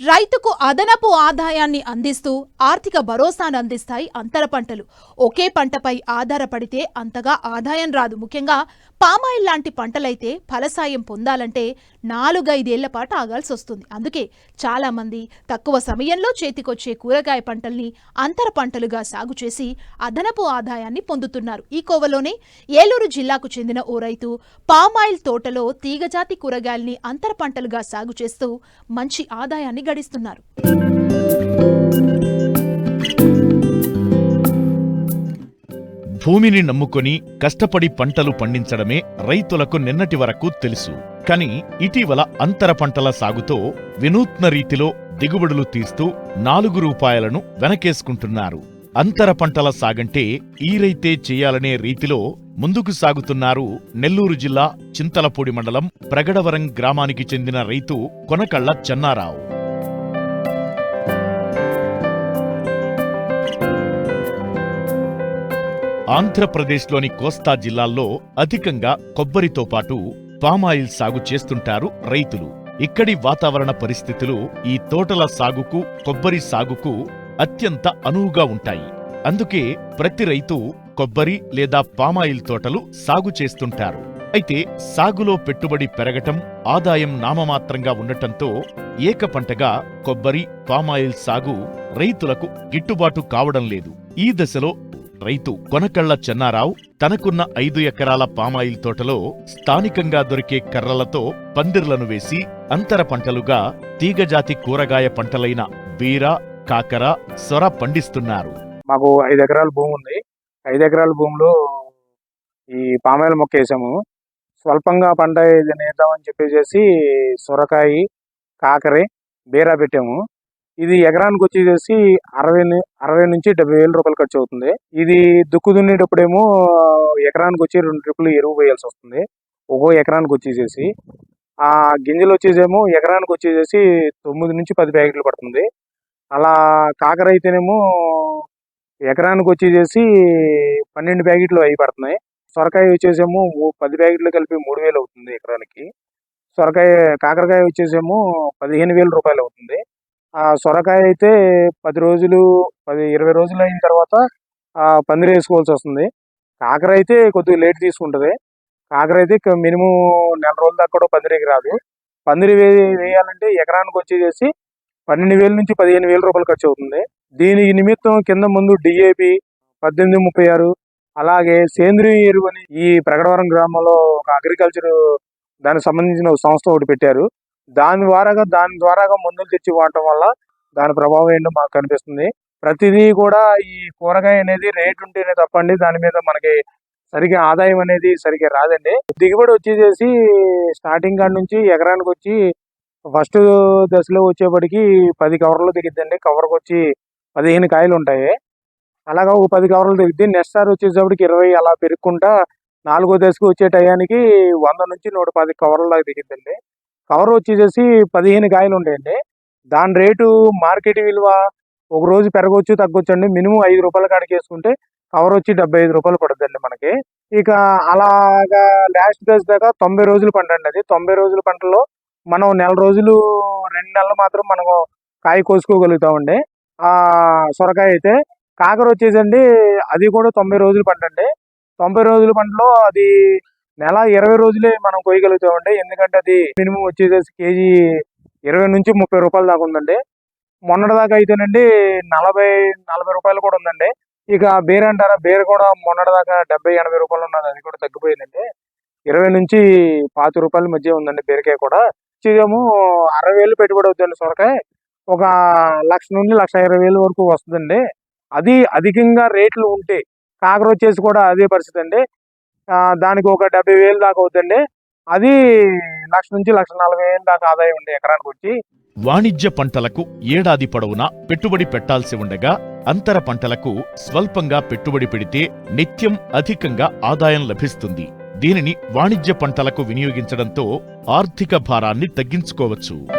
రైతుకు అదనపు ఆదాయాన్ని అందిస్తూ ఆర్థిక భరోసాను అందిస్తాయి అంతర పంటలు. ఒకే పంటపై ఆధారపడితే అంతగా ఆదాయం రాదు. ముఖ్యంగా పామాయిల్ లాంటి పంటలైతే ఫలసాయం పొందాలంటే నాలుగైదేళ్ళ పాటు ఆగాల్సి వస్తుంది. అందుకే చాలామంది తక్కువ సమయంలో చేతికొచ్చే కూరగాయ పంటల్ని అంతర పంటలుగా సాగు చేసి అదనపు ఆదాయాన్ని పొందుతున్నారు. ఈ కోవలోనే ఏలూరు జిల్లాకు చెందిన ఓ రైతు పామాయిల్ తోటలో తీగజాతి కూరగాయల్ని అంతర పంటలుగా సాగు చేస్తూ మంచి ఆదాయాన్ని గడిస్తున్నారు. భూమిని నమ్ముకొని కష్టపడి పంటలు పండించడమే రైతులకు నిన్నటి వరకు తెలుసు. కాని ఇటీవల అంతర పంటల సాగుతో వినూత్న రీతిలో దిగుబడులు తీస్తూ నాలుగు రూపాయలను వెనకేసుకుంటున్నారు. అంతర పంటల సాగంటే ఈ రైతే చేయాలనే రీతిలో ముందుకు సాగుతున్నారు నెల్లూరు జిల్లా చింతలపూడి మండలం ప్రగడవరం గ్రామానికి చెందిన రైతు కొనకళ్ళ చెన్నారావు. ఆంధ్రప్రదేశ్లోని కోస్తా జిల్లాల్లో అధికంగా కొబ్బరితో పాటు పామాయిల్ సాగు చేస్తుంటారు రైతులు. ఇక్కడి వాతావరణ పరిస్థితులు ఈ తోటల సాగుకు కొబ్బరి సాగుకు అత్యంత అనువుగా ఉంటాయి. అందుకే ప్రతి రైతు కొబ్బరి లేదా పామాయిల్ తోటలు సాగు చేస్తుంటారు. అయితే సాగులో పెట్టుబడి పెరగటం ఆదాయం నామమాత్రంగా ఉండటంతో ఏక పంటగా కొబ్బరి పామాయిల్ సాగు రైతులకు గిట్టుబాటు కావడం లేదు. ఈ దశలో రైతు కొనకళ్ళ చెన్నారావు తనకున్న ఐదు ఎకరాల పామాయిల్ తోటలో స్థానికంగా దొరికే కర్రలతో పందిర్లను వేసి అంతర పంటలుగా తీగజాతి కూరగాయ పంటలైన బీర కాకర సొర పండిస్తున్నారు. మాకు ఐదు ఎకరాల భూమి ఉంది. ఐదు ఎకరాల భూమిలో ఈ పామాయిల మొక్క వేసాము. స్వల్పంగా పంట ఏదైనా వేద్దామని చెప్పేసి సొరకాయ కాకరే బీరా పెట్టాము. ఇది ఎకరానికి వచ్చేసి అరవై అరవై నుంచి డెబ్బై వేల రూపాయలు ఖర్చు అవుతుంది. ఇది దుక్కు దున్నేటప్పుడేమో ఎకరానికి వచ్చి రెండు ట్రిప్పులు ఎరువు వేయాల్సి వస్తుంది. ఒక్కో ఎకరానికి వచ్చేసేసి. ఆ గింజలు వచ్చేసేమో ఎకరానికి వచ్చేసేసి తొమ్మిది నుంచి పది ప్యాకెట్లు పడుతుంది. అలా కాకర అయితేనేమో ఎకరానికి వచ్చేసేసి పన్నెండు ప్యాకెట్లు అవి పడుతున్నాయి. సొరకాయ వచ్చేసేమో పది ప్యాకెట్లు కలిపి మూడు వేలు అవుతుంది ఎకరానికి. సొరకాయ కాకరకాయ వచ్చేసేమో పదిహేను వేల రూపాయలు అవుతుంది. ఆ సొరకాయ అయితే పది రోజులు పది ఇరవై రోజులు అయిన తర్వాత ఆ పందిరి వేసుకోవాల్సి వస్తుంది. కాకర అయితే కొద్దిగా లేట్ తీసుకుంటుంది. కాకర అయితే మినిమం నెల రోజుల దాకా కూడా పందిరికి రాదు. పందిరి వే వేయాలంటే ఎకరానికి వచ్చేసేసి పన్నెండు వేల నుంచి పదిహేను వేల రూపాయలు ఖర్చు అవుతుంది. దీనికి నిమిత్తం కింద ముందు డిఏపి పద్దెనిమిది ముప్పై ఆరు అలాగే సేంద్రియ ఎరువు అని ఈ ప్రగడవరం గ్రామంలో ఒక అగ్రికల్చర్ దానికి సంబంధించిన ఒక సంస్థ ఒకటి పెట్టారు. దాని ద్వారాగా దాని ద్వారాగా మందులు తెచ్చి వాడటం వల్ల దాని ప్రభావం ఏంటో మాకు కనిపిస్తుంది. ప్రతిదీ కూడా ఈ కూరగాయ అనేది రేట్ ఉంటేనే తప్పండి. దాని మీద మనకి సరిగ్గా ఆదాయం అనేది సరిగ్గా రాదండి. దిగుబడి వచ్చేసేసి స్టార్టింగ్ కాడ నుంచి ఎకరానికి వచ్చి ఫస్ట్ దశలో వచ్చేప్పటికి పది కవర్లు దిగిద్దండి. కవర్కి వచ్చి పదిహేను కాయలు ఉంటాయి. అలాగా ఒక పది కవర్లు దిగుద్ది. నెక్స్ట్ సార్ వచ్చేసేపటికి ఇరవై అలా పెరుక్కుంటా నాలుగో దశకు వచ్చే టయానికి వంద నుంచి నూట పది కవర్లు దిగిద్దండి. కవర్ వచ్చేసేసి పదిహేను కాయలు ఉంటాయండి దాని రేటు మార్కెట్ విలువ ఒక రోజు పెరగవచ్చు తగ్గొచ్చు అండి మినిమం ఐదు రూపాయల కాడికి వేసుకుంటే కవర్ వచ్చి డెబ్బై ఐదు రూపాయలు పడుతుందండి మనకి. ఇక అలాగా లాస్ట్ డేస్ దాకా తొంభై రోజులు పంట అండి అది. తొంభై రోజుల పంటలో మనం నెల రోజులు రెండు నెలలు మాత్రం మనము కాయ కోసుకోగలుగుతామండి. ఆ సొరకాయ అయితే కాకర వచ్చేసండి అది కూడా తొంభై రోజులు పంట అండి తొంభై రోజుల పంటలో అది నెల ఇరవై రోజులే మనం కోయగలుగుతామండి ఎందుకంటే అది మినిమం వచ్చేసేసి కేజీ ఇరవై నుంచి ముప్పై రూపాయల దాకా ఉందండి. మొన్నటి దాకా అయితేనండి నలభై నలభై రూపాయలు కూడా ఉందండి. ఇక బీర అంటారా? బీర కూడా మొన్నటి దాకా డెబ్బై ఎనభై రూపాయలు ఉన్నది. అది కూడా తగ్గిపోయిందండి. ఇరవై నుంచి పాతి రూపాయల మధ్య ఉందండి బీరకాయ కూడా. వచ్చేదేమో అరవై వేలు పెట్టుబడి అవుతుందండి సొరకాయ. ఒక లక్ష నుండి లక్ష ఇరవై వేలు వరకు వస్తుందండి. అది అధికంగా రేట్లు ఉంటే కాకర వచ్చేసి కూడా అదే పరిస్థితి అండి. దానికి ఒక డెబ్బై వేలు దాకా అవుతుంది అది లక్ష నుంచి లక్ష నలభై వేలు దాకా ఆదాయం ఉంది ఎకరానికి వచ్చి. వాణిజ్య పంటలకు ఏడాది పొడవునా పెట్టుబడి పెట్టాల్సి ఉండగా అంతర పంటలకు స్వల్పంగా పెట్టుబడి పెడితే నిత్యం అధికంగా ఆదాయం లభిస్తుంది. దీనిని వాణిజ్య పంటలకు వినియోగించడంతో ఆర్థిక భారాన్ని తగ్గించుకోవచ్చు.